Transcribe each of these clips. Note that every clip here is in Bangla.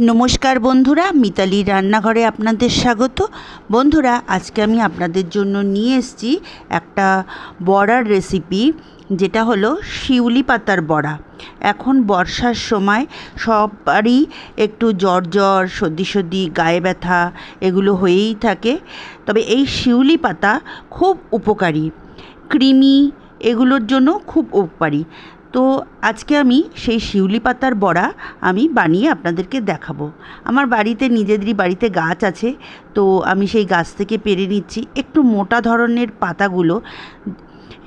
নমস্কার বন্ধুরা মিতালি রান্নাঘরে আপনাদের স্বাগত। বন্ধুরা, আজকে আমি আপনাদের জন্য নিয়ে এসেছি একটা বড়ার রেসিপি যেটা হলো শিউলি পাতার বড়া। এখন বর্ষার সময় সবারই একটু জ্বর জ্বর, সর্দি সর্দি, গায়ে ব্যথা এগুলো হয়েই থাকে। তবে এই শিউলি পাতা খুব উপকারী কৃমি এগুলোর জন্য খুব উপকারী। তো আজকে আমি সেই শিউলি পাতার বড়া আমি বানিয়ে আপনাদেরকে দেখাবো। আমার বাড়িতে নিজেদেরই বাড়িতে গাছ আছে, তো আমি সেই গাছ থেকে পেরে নিচ্ছি। একটু মোটা ধরনের পাতাগুলো,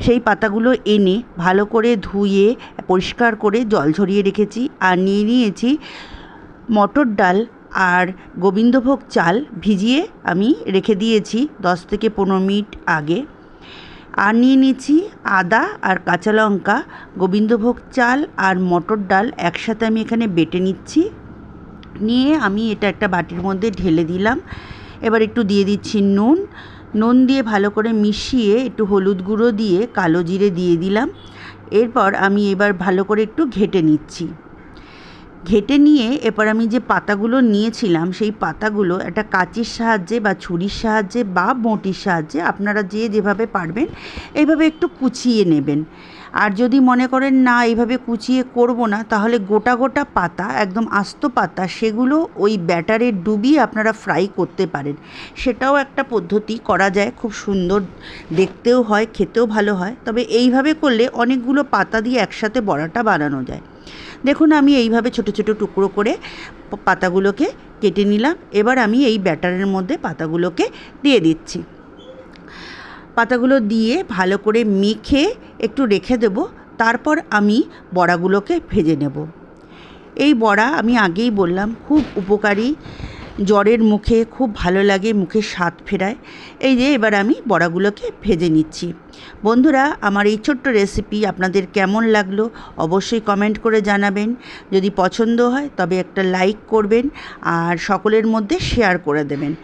সেই পাতাগুলো এনে ভালো করে ধুয়ে, পরিষ্কার করে জল ঝরিয়ে রেখেছি আর নিয়ে নিয়েছি মটর ডাল আর গোবিন্দভোগ চাল ভিজিয়ে আমি রেখে দিয়েছি দশ থেকে পনেরো মিনিট আগে। আর নিয়ে নিচ্ছি আদা আর কাঁচা লঙ্কা, গোবিন্দভোগ চাল আর মটর ডাল একসাথে আমি এখানে বেটে নিচ্ছি। নিয়ে আমি এটা একটা বাটির মধ্যে ঢেলে দিলাম। এবার একটু দিয়ে দিচ্ছি নুন। নুন দিয়ে ভালো করে মিশিয়ে একটু হলুদ গুঁড়ো দিয়ে কালো জিরে দিয়ে দিলাম। এরপর আমি এবার ভালো করে একটু ঘেটে নিচ্ছি। ঘেটে নিয়ে এরপর আমি যে পাতাগুলো নিয়েছিলাম, সেই পাতাগুলো একটা কাঁচির সাহায্যে বা ছুরির সাহায্যে বা বঁটির সাহায্যে আপনারা যে যেভাবে পারবেন, এইভাবে একটু কুচিয়ে নেবেন। আর যদি মনে করেন না, এইভাবে কুচিয়ে করব না, তাহলে গোটা গোটা পাতা, একদম আস্ত পাতা, সেগুলো ওই ব্যাটারে ডুবিয়ে আপনারা ফ্রাই করতে পারেন। সেটাও একটা পদ্ধতি করা যায়, খুব সুন্দর, দেখতেও হয়, খেতেও ভালো হয়। তবে এইভাবে করলে অনেকগুলো পাতা দিয়ে একসাথে বড়াটা বানানো যায়। দেখুন, আমি এইভাবে ছোটো ছোটো টুকরো করে পাতাগুলোকে কেটে নিলাম। এবার আমি এই ব্যাটারের মধ্যে পাতাগুলোকে দিয়ে দিচ্ছি। পাতাগুলো দিয়ে ভালো করে মেখে একটু রেখে দেব। তারপর আমি বড়াগুলোকে ভেজে নেব। এই বড়া আমি আগেই বললাম, খুব উপকারী। জ্বরের মুখে খুব ভালো লাগে, মুখে স্বাদ ফেরায়। এই যে এবার আমি বড়াগুলোকে ভেজে নিচ্ছি। বন্ধুরা, আমার এই ছোট্ট রেসিপি আপনাদের কেমন লাগল অবশ্যই কমেন্ট করে জানাবেন। যদি পছন্দ হয়, তবে একটা লাইক করবেন আর সকলের মধ্যে শেয়ার করে দেবেন।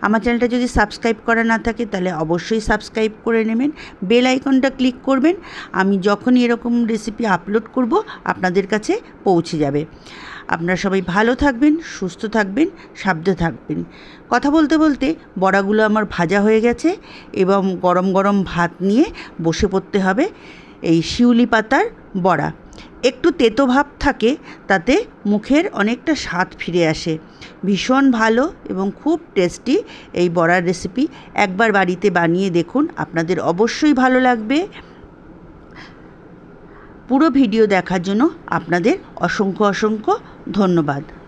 আমার চ্যানেলটা যদি সাবস্ক্রাইব করা না থাকে, তাহলে অবশ্যই সাবস্ক্রাইব করে নেবেন। বেল আইকনটা ক্লিক করবেন। আমি যখনই এরকম রেসিপি আপলোড করব, আপনাদের কাছে পৌঁছে যাবে। আপনারা সবাই ভালো থাকবেন, সুস্থ থাকবেন, সাবধানে থাকবেন। কথা বলতে বলতে বড়াগুলো আমার ভাজা হয়ে গেছে এবং গরম গরম ভাত নিয়ে বসে পড়তে হবে। এই শিউলি পাতার বড়া। একটু তেতো ভাব থাকে, তাতে মুখের অনেকটা স্বাদ ফিরে আসে। ভীষণ ভালো এবং খুব টেস্টি এই বড়ার রেসিপি একবার বাড়িতে বানিয়ে দেখুন, আপনাদের অবশ্যই ভালো লাগবে। পুরো ভিডিও দেখার জন্য আপনাদের অসংখ্য অসংখ্য ধন্যবাদ।